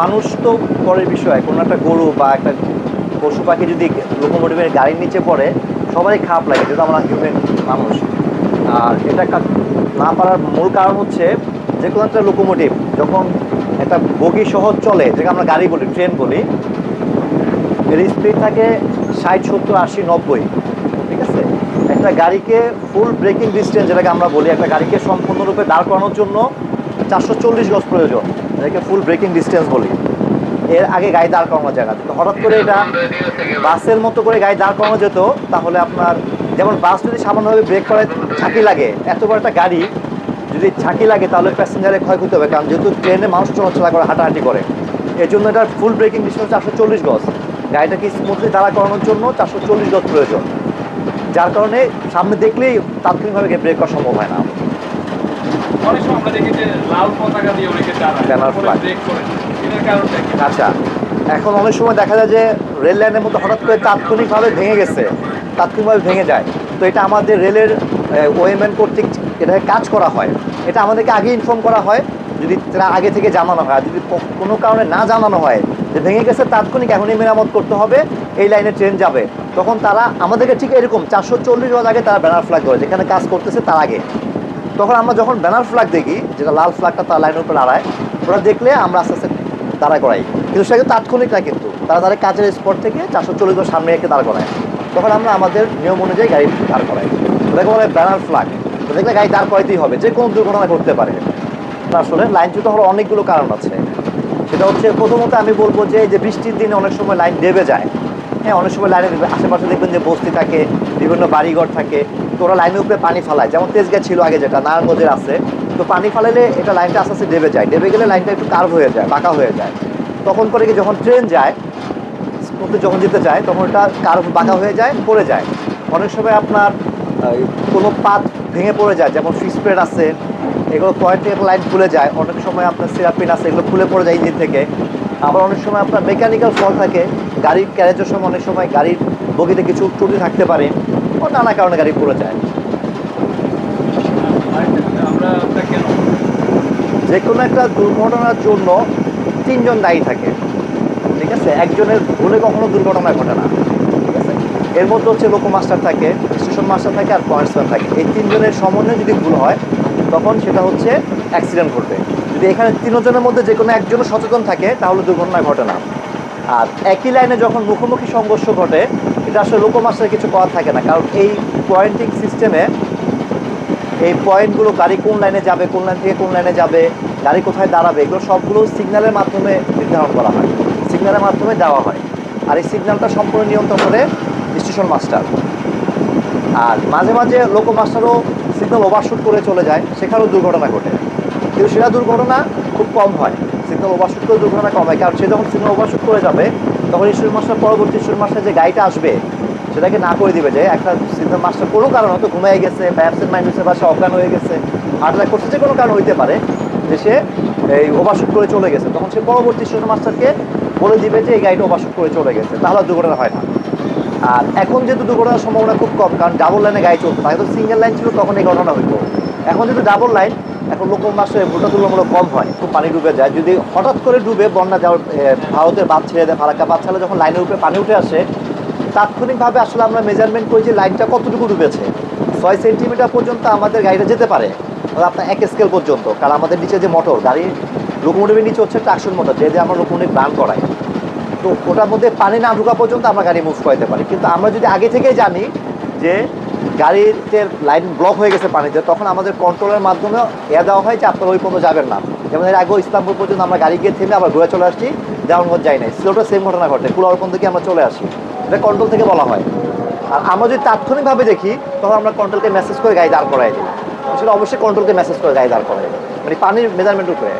মানুষ তো পরের বিষয়, কোনো একটা গরু বা একটা পশু পাখি যদি লোকোমোটিভের গাড়ির নিচে পড়ে, সবারই খারাপ লাগে, যেহেতু আমরা হিউম্যান মানুষ। আর এটা না পারার মূল কারণ হচ্ছে যে কোনো একটা লোকোমোটিভ যখন একটা বগি সহ চলে যেটা আমরা গাড়ি বলি, ট্রেন বলি, এর স্পিড থাকে ষাট, সত্তর, আশি, নব্বই, ঠিক আছে? একটা গাড়িকে ফুল ব্রেকিং ডিস্টেন্স যেটাকে আমরা বলি, একটা গাড়িকে সম্পূর্ণরূপে দাঁড় করানোর জন্য চারশো চল্লিশ গজ প্রয়োজন। এটাকে ফুল ব্রেকিং ডিস্টেন্স বলি। এর আগে গাড়ি দাঁড় করানো জায়গা তো হঠাৎ করে এটা বাসের মতো করে গাড়ি দাঁড় করানো যেত, তাহলে আপনার যেমন বাস যদি সামান্যভাবে ব্রেক করে ঝাঁকি লাগে, এত বড় একটা গাড়ি যদি ঝাঁকি লাগে, তাহলে প্যাসেঞ্জারের ক্ষয়ক্ষতি হবে। কারণ যেহেতু ট্রেনে মানুষ চলাচলা করে, হাঁটাহাঁটি করে এর জন্য এটা ফুল ব্রেকিং ডিস্টেন্স চারশো চল্লিশ গজ। গাড়িটাকে স্মুথলি দাঁড়া করানোর জন্য চারশো চল্লিশ গজ প্রয়োজন। যার কারণে সামনে দেখলেই তাৎক্ষণিকভাবে ব্রেক করা সম্ভব হয় না। অনেক সময় আমরা দেখি যে লাল পতাকা দিয়ে অনেকে আচ্ছা এখন অনেক সময় দেখা যায় যে রেল লাইনের মধ্যে হঠাৎ করে তাৎক্ষণিকভাবে ভেঙে গেছে তাৎক্ষণিকভাবে ভেঙে যায়। তো এটা আমাদের রেলের ওয়েমেন কর্তৃক এটা কাজ করা হয়। এটা আমাদেরকে আগে ইনফর্ম করা হয় যদি তারা আগে থেকে জানানো হয়। আর যদি কোনো কারণে না জানানো হয় যে ভেঙে গেছে তাৎক্ষণিক এখনই মেরামত করতে হবে এই লাইনে ট্রেন যাবে। তখন তারা আমাদেরকে ঠিক এরকম চারশো চল্লিশ বছর আগে তারা ব্যানার ফ্ল্যাগ করে যেখানে কাজ করতেছে তার আগে। তখন আমরা যখন ব্যানার ফ্ল্যাগ দেখি, যেটা লাল ফ্ল্যাগটা তার লাইনের উপরে দাঁড়ায়, ওরা দেখলে আমরা আস্তে আস্তে দাঁড়া করাই। কিন্তু সেটা তাৎক্ষণিক না কিন্তু। তারা তাদের কাজের স্পট থেকে চারশো চল্লিশ সামনে রেখে দাঁড় করায়। তখন আমরা আমাদের নিয়ম অনুযায়ী গাড়ি দাঁড় করাই। ওটাকে বলে ব্যানার ফ্ল্যাগ তো দেখলে গাড়ি দাঁড় করাইতেই হবে। যে কোনো দুর্ঘটনা ঘটতে পারে। আসলে লাইনচ্যুত হওয়ার অনেকগুলো কারণ আছে। সেটা হচ্ছে প্রথমত আমি বলব যে এই যে বৃষ্টির দিনে অনেক সময় লাইন দেবে যায়। হ্যাঁ অনেক সময় লাইনের আশেপাশে দেখবেন যে বস্তি থাকে, বিভিন্ন বাড়িঘর থাকে, তো ওরা লাইনের উপরে পানি ফালায়। যেমন তেজগাঁ ছিল আগে যেটা, নারায়ণগঞ্জের আছে, তো পানি ফালালে এটা লাইনটা আস্তে আস্তে দেবে যায়। ডেবে গেলে লাইনটা একটু কার্ভ হয়ে যায়, বাঁকা হয়ে যায়। তখন করে কি যখন ট্রেন যায় স্মুথলি যখন যেতে চায় তখন এটা কার্ভ বাঁকা হয়ে যায়, পড়ে যায়। অনেক সময় আপনার কোনো পাত ভেঙে পড়ে যায়, যেমন ফিক্স প্লেট আছে, এগুলো পয়েন্ট থেকে লাইন খুলে যায়। অনেক সময় আপনার সিরাপিন আছে, এগুলো খুলে পড়ে যায় ইঞ্জিন থেকে। আবার অনেক সময় আপনার মেকানিক্যাল ফল থাকে, গাড়ির ক্যারেজের সময় অনেক সময় গাড়ির বগিতে কিছু ত্রুটি থাকতে পারে ও নানা কারণে গাড়ি পড়ে যায়। যে কোনো একটা দুর্ঘটনার জন্য তিনজন দায়ী থাকে, ঠিক আছে? একজনের ভুলে কখনো দুর্ঘটনা ঘটে না, ঠিক আছে? এর মধ্যে হচ্ছে লোকো মাস্টার থাকে স্টেশন মাস্টার থাকে আর পয়েন্টসম্যান থাকে। এই তিনজনের সমন্বয়ে যদি ভুল হয় তখন সেটা হচ্ছে অ্যাক্সিডেন্ট ঘটবে। যদি এখানে তিনজনের মধ্যে যে কোনো একজনও সচেতন থাকে, তাহলে দুর্ঘটনা ঘটে না। আর একই লাইনে যখন মুখোমুখি সংঘর্ষ ঘটে, এটা আসলে লোকো মাস্টারের কিছু করার থাকে না। কারণ এই পয়েন্টিং সিস্টেমে এই পয়েন্টগুলো গাড়ি কোন লাইনে যাবে, কোন লাইন থেকে কোন লাইনে যাবে, গাড়ি কোথায় দাঁড়াবে, এগুলো সবগুলো সিগন্যালের মাধ্যমে নির্ধারণ করা হয়। সিগন্যালের মাধ্যমে দেওয়া হয়। আর এই সিগন্যালটা সম্পূর্ণ নিয়ন্ত্রণ করে স্টেশন মাস্টার। আর মাঝে মাঝে লোকো মাস্টারও সিগন্যাল ওভারশুট করে চলে যায়, সেখানেও দুর্ঘটনা ঘটে। কিন্তু সেটা দুর্ঘটনা খুব কম হয়। সিগন্যাল ওভারশুট করে দুর্ঘটনা কম হয়। কারণ সে যখন সিগন্যাল ওভারশুট করে যাবে, তখন স্টেশন মাস্টার পরবর্তী স্টেশন মাস্টার যে গাড়িটা আসবে, সেটাকে না করে দিবে যে একটা সিগন্যাল মাস্টার কোনো কারণ হয়তো ঘুমিয়ে গেছে, বা অ্যাবসেন্ট মাইন্ড হয়েছে, বা সে অজ্ঞান হয়ে গেছে অ্যাটাক করছে, যে কোনো কারণ হইতে পারে, যে সে এই ওভারশুট করে চলে গেছে। তখন সে পরবর্তী স্টেশন মাস্টারকে বলে দিবে যে এই গাড়িটা ওভারশুট করে চলে গেছে। তাহলে দুর্ঘটনা হয় না। আর এখন যেহেতু দুর্ঘটনার সম্ভাবনা খুব কম, কারণ ডাবল লাইনে গাড়ি চলতো আগে সিঙ্গেল লাইন ছিল, তখন এই ঘটনা হইতো। এখন যেহেতু ডাবল লাইন এখন লোক মাসে ভোটা তুলনামূলক কম হয়, খুব পানি ডুবে যায়। যদি হঠাৎ করে ডুবে বন্যা যাওয়ার ভারতের বাদ ছেড়ে দেয়, ফারাক্কা বাদ ছাড়লে যখন লাইনের উপরে পানি উঠে আসে, তাৎক্ষণিকভাবে আসলে আমরা মেজারমেন্ট করি যে লাইনটা কতটুকু ডুবেছে। ছয় সেন্টিমিটার পর্যন্ত আমাদের গাড়িটা যেতে পারে আপনার এক স্কেল পর্যন্ত। কারণ আমাদের নিচে যে মোটর গাড়ির লোকোমোটিভের নিচে হচ্ছে ট্রাকশন মোটর যে আমরা লোকোমোটিভ রান করাই ওটার মধ্যে পানি না ঢোকা পর্যন্ত আমরা গাড়ি মুভ করাতে পারি। কিন্তু আমরা যদি আগে থেকেই জানি যে গাড়িতে লাইন ব্লক হয়ে গেছে পানিতে, তখন আমাদের কন্ট্রোলের মাধ্যমে এ দেওয়া হয় যে আপনারা ওই পর্যন্ত যাবেন না। যেমন এর আগেও ইসলামপুর পর্যন্ত আমরা গাড়ি গিয়ে থেমে আবার ঘুরে চলে আসছি দেওয়ানগঞ্জ যাই নাই। সিলেটও সেম ঘটনা ঘটে। কুলার পর্যন্ত গিয়ে আমরা চলে আসি। এটা কন্ট্রোল থেকে বলা হয়। আর আমরা যদি তাৎক্ষণিকভাবে দেখি, তখন আমরা কন্ট্রোলকে মেসেজ করে গাড়ি দাঁড় করাই দিই। সেটা অবশ্যই কন্ট্রোলকে মেসেজ করে গাড়ি দাঁড় করাই মানে পানির মেজারমেন্ট উপরে।